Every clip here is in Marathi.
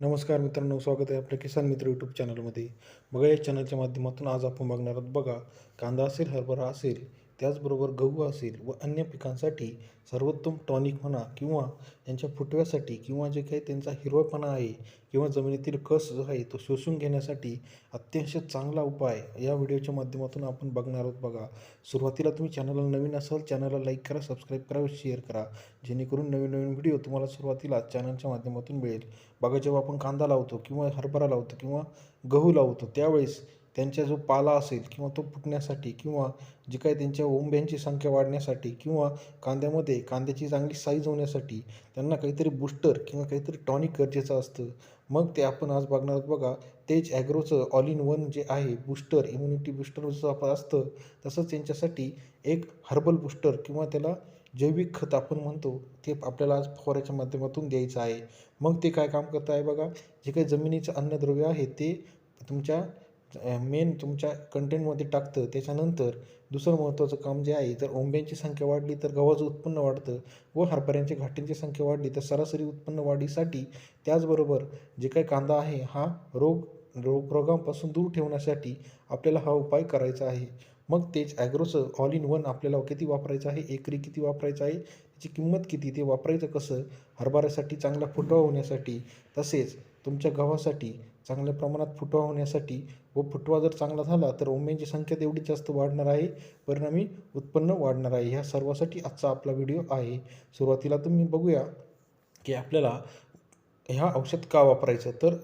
नमस्कार मित्रांनो स्वागत आहे आपल्या किसान मित्र यूट्यूब चॅनलमध्ये बघा या चॅनलच्या माध्यमातून आज आपण बघणार आहोत बघा कांदा असेल हरभरा असेल त्याचबरोबर गहू असेल व अन्य पिकांसाठी सर्वोत्तम टॉनिक म्हणा किंवा त्यांच्या फुटव्यासाठी किंवा जे काही त्यांचा हिरवापणा आहे किंवा जमिनीतील कस जो आहे तो शोषून घेण्यासाठी अत्यंत चांगला उपाय या व्हिडिओच्या माध्यमातून आपण बघणार आहोत बघा. सुरुवातीला तुम्ही चॅनलला नवीन असाल चॅनलला लाईक करा सबस्क्राईब करा व शेअर करा. जेणेकरून नवीन नवीन व्हिडिओ तुम्हाला सुरुवातीला चॅनलच्या माध्यमातून मिळेल. बघा जेव्हा आपण कांदा लावतो किंवा हरभरा लावतो किंवा गहू लावतो त्यावेळेस त्यांचा जो पाला असेल किंवा तो फुटण्यासाठी किंवा जी काही त्यांच्या ओंब्यांची संख्या वाढण्यासाठी किंवा कांद्यामध्ये कांद्याची चांगली साईज होण्यासाठी त्यांना काहीतरी बूस्टर किंवा काहीतरी टॉनिक गरजेचं असतं. मग ते आपण आज बघणार आहोत बघा तेच ॲग्रोचं ऑल इन वन जे आहे बूस्टर इम्युनिटी बूस्टर जसं आपण असतं तसंच त्यांच्यासाठी एक हर्बल बूस्टर किंवा त्याला जैविक खत आपण म्हणतो ते आपल्याला आज फवाऱ्याच्या माध्यमातून द्यायचं आहे. मग ते काय काम करत आहे बघा जे काही जमिनीचं अन्नद्रव्य आहे ते तुमच्या मेन तुमच्या कंटेंटमध्ये टाकतं. त्याच्यानंतर दुसरं महत्त्वाचं काम जे आहे तर ओंब्यांची संख्या वाढली तर गव्हाचं उत्पन्न वाढतं व हरभऱ्यांच्या घाटींची संख्या वाढली तर सरासरी उत्पन्न वाढीसाठी त्याचबरोबर जे काही कांदा आहे हा रोग रोग रोगांपासून दूर ठेवण्यासाठी आपल्याला हा उपाय करायचा आहे. मग तेच ॲग्रोचं ऑल इन वन आपल्याला किती वापरायचं आहे एकरी किती वापरायचं आहे त्याची किंमत किती ते वापरायचं कसं हरभऱ्यासाठी चांगला फुटवा होण्यासाठी तसेच तुमच्या गव्हासाठी चांगल्या प्रमाणात फुटवा होण्यासाठी व फुटवा जर चांगला झाला तर ओम्यांची संख्या तेवढी जास्त वाढणार आहे. परिणामी उत्पन्न वाढणार आहे. ह्या सर्वासाठी आजचा आपला व्हिडिओ आहे. सुरुवातीला तुम्ही बघूया की आपल्याला ह्या औषध का वापरायचं? तर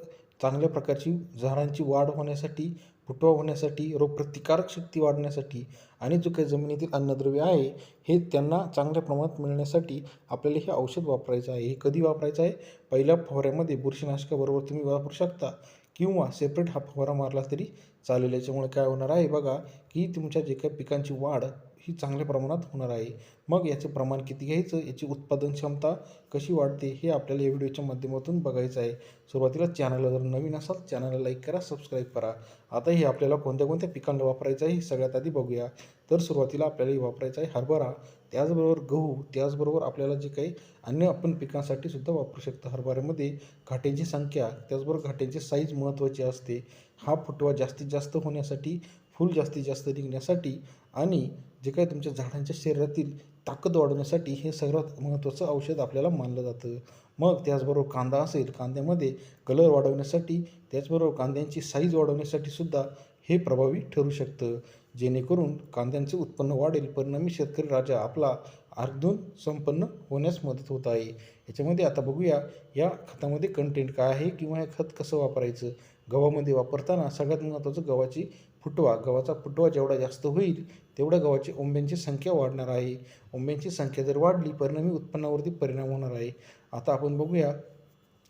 चांगल्या प्रकारची झाडांची वाढ होण्यासाठी फुटवा होण्यासाठी रोगप्रतिकारक शक्ती वाढण्यासाठी आणि जो काही जमिनीतील अन्नद्रव्य आहे हे त्यांना चांगल्या प्रमाणात मिळण्यासाठी आपल्याला हे औषध वापरायचं आहे. हे कधी वापरायचं आहे? पहिल्या फवाऱ्यामध्ये बुरशीनाशकाबरोबर तुम्ही वापरू शकता किंवा सेपरेट हा फवारा मारला तरी चालेल याच्यामुळे काय होणार आहे बघा की तुमच्या जे काही पिकांची वाढ ही चांगल्या प्रमाणात होणार आहे. मग याचं प्रमाण किती घ्यायचं याची उत्पादन क्षमता कशी वाढते हे आपल्याला या व्हिडिओच्या माध्यमातून बघायचं आहे. सुरुवातीला चॅनलला जर नवीन असाल चॅनलला लाईक करा सबस्क्राईब करा. आता हे आपल्याला कोणत्या कोणत्या पिकांना वापरायचं आहे हे सगळ्यात आधी बघूया. तर सुरुवातीला आपल्याला हे वापरायचं आहे हरभरा. त्याचबरोबर गहू त्याचबरोबर आपल्याला जे काही अन्य आपण पिकांसाठी सुद्धा वापरू शकतो. हरभऱ्यामध्ये घाट्यांची संख्या त्याचबरोबर घाट्यांची साईज महत्त्वाची असते. हा फुटवा जास्तीत जास्त होण्यासाठी फूल जास्तीत जास्त निघण्यासाठी आणि जे काही तुमच्या झाडांच्या शरीरातील ताकद वाढवण्यासाठी हे सर्वात महत्त्वाचं औषध आपल्याला मानलं जातं. मग त्याचबरोबर कांदा असेल कांद्यामध्ये कलर वाढवण्यासाठी त्याचबरोबर कांद्यांची साईज वाढवण्यासाठी सुद्धा हे प्रभावी ठरू शकतं. जेणेकरून कांद्यांचे उत्पन्न वाढेल परिणामी शेतकरी राजा आपला अर्धून संपन्न होण्यास मदत होत आहे. याच्यामध्ये आता बघूया या खतामध्ये कंटेंट काय आहे किंवा हे खत कसं वापरायचं? गव्हामध्ये वापरताना सगळ्यात महत्त्वाचं गव्हाची फुटवा गव्हाचा फुटवा जेवढा जास्त होईल तेवढ्या गव्हाची ओंब्यांची संख्या वाढणार आहे. ओंब्यांची संख्या जर वाढली परिणामी उत्पन्नावरती परिणाम होणार आहे. आता आपण बघूया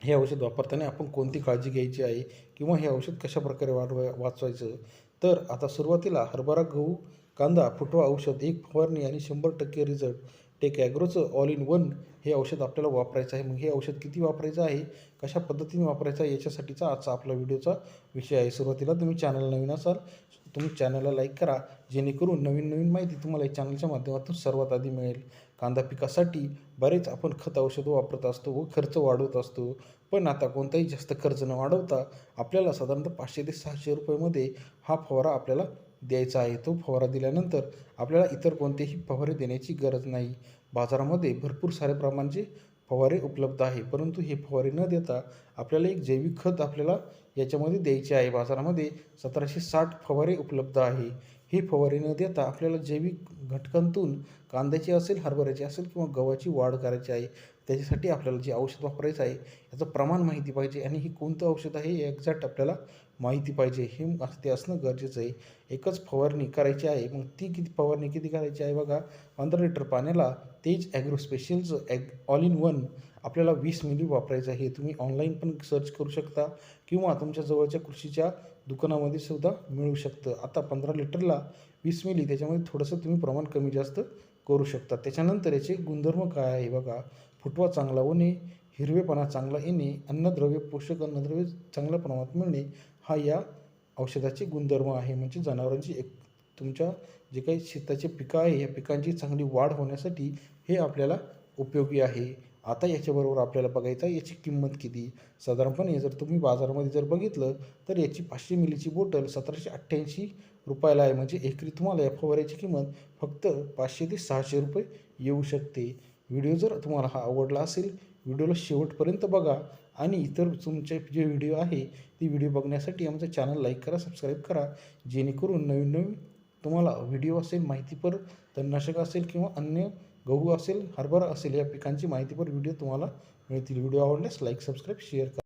हे औषध वापरताना आपण कोणती काळजी घ्यायची आहे किंवा हे औषध कशा प्रकारे वाढवाय वाचवायचं? तर आता सुरुवातीला हरभरा गहू कांदा फुटवा औषध एक फवारणी आणि शंभर टक्के रिझल्ट. टेक ॲग्रोचं ऑल इन वन हे औषध आपल्याला वापरायचं आहे. मग हे औषध किती वापरायचं आहे? कशा पद्धतीने वापरायचं आहे? याच्यासाठीचा आजचा आपला व्हिडिओचा विषय आहे. सुरुवातीला तुम्ही चॅनल नवीन असाल तुम्ही चॅनलला लाईक करा जेणेकरून नवीन नवीन माहिती तुम्हाला या चॅनलच्या माध्यमातून सर्वात आधी मिळेल. कांदा पिकासाठी बरेच आपण खत औषधं वापरत असतो व खर्च वाढवत असतो. पण आता कोणताही जास्त खर्च न वाढवता आपल्याला साधारणतः पाचशे ते सहाशे रुपयेमध्ये हा फवारा आपल्याला द्यायचा आहे. तो फवारा दिल्यानंतर आपल्याला इतर कोणतेही फवारे देण्याची गरज नाही. बाजारामध्ये भरपूर सारे प्रमाणचे फवारे उपलब्ध आहे. परंतु हे फवारे न देता आपल्याला एक जैविक खत आपल्याला याच्यामध्ये द्यायचे आहे. बाजारामध्ये सतराशे साठ फवारे उपलब्ध आहे. हे फवारे न देता आपल्याला जैविक घटकांतून कांद्याची असेल हरभऱ्याची असेल किंवा गव्हाची वाढ करायची आहे. त्याच्यासाठी आपल्याला जे औषध वापरायचं आहे याचं प्रमाण माहिती पाहिजे. आणि हे कोणतं औषध आहे हे एक्झॅक्ट आपल्याला माहिती पाहिजे. हे ते असणं गरजेचं आहे. एकच फवारणी करायची आहे मग ती किती फवारणी किती करायची आहे बघा. पंधरा लिटर पाण्याला तेज ॲग्रो स्पेशलचं ॲग ऑल इन वन आपल्याला वीस मिली वापरायचं आहे. तुम्ही ऑनलाईन पण सर्च करू शकता किंवा तुमच्या जवळच्या कृषीच्या दुकानामध्ये सुद्धा मिळू शकतं. आता पंधरा लिटरला वीस मिली त्याच्यामध्ये थोडंसं तुम्ही प्रमाण कमी जास्त करू शकता. त्याच्यानंतर याचे गुणधर्म काय आहे बघा. फुटवा चांगला होणे हिरवेपणा चांगला येणे अन्नद्रव्य पोषक अन्नद्रव्य चांगल्या प्रमाणात मिळणे हा या औषधाचे गुणधर्म आहे. म्हणजे जनावरांची एक तुमच्या जे काही शेताचे पिकं आहे या पिकांची चांगली वाढ होण्यासाठी हे आपल्याला उपयोगी आहे. आता याच्याबरोबर आपल्याला बघायचं आहे याची किंमत किती? साधारणपणे जर तुम्ही बाजारामध्ये जर बघितलं तर याची पाचशे मिलीची बॉटल सतराशे अठ्ठ्याऐंशी रुपयाला आहे. म्हणजे एकरी तुम्हाला या फवाऱ्याची किंमत फक्त पाचशे ते सहाशे रुपये येऊ शकते. व्हिडिओ जर तुम्हाला हा आवडला असेल व्हिडिओला शेवटपर्यंत बघा. आणि इतर तुमचे जे व्हिडिओ आहे ती व्हिडिओ बघण्यासाठी आमचं चॅनल लाईक करा सबस्क्राईब करा. जेणेकरून नवीन नवीन तुम्हाला व्हिडिओ असेल माहितीपर तणनाशक असेल किंवा अन्य गहू असेल हरभरा असेल या पिकांची माहितीपर व्हिडिओ तुम्हाला मिळतील. व्हिडिओ आवडल्यास लाईक सबस्क्राईब शेअर करा.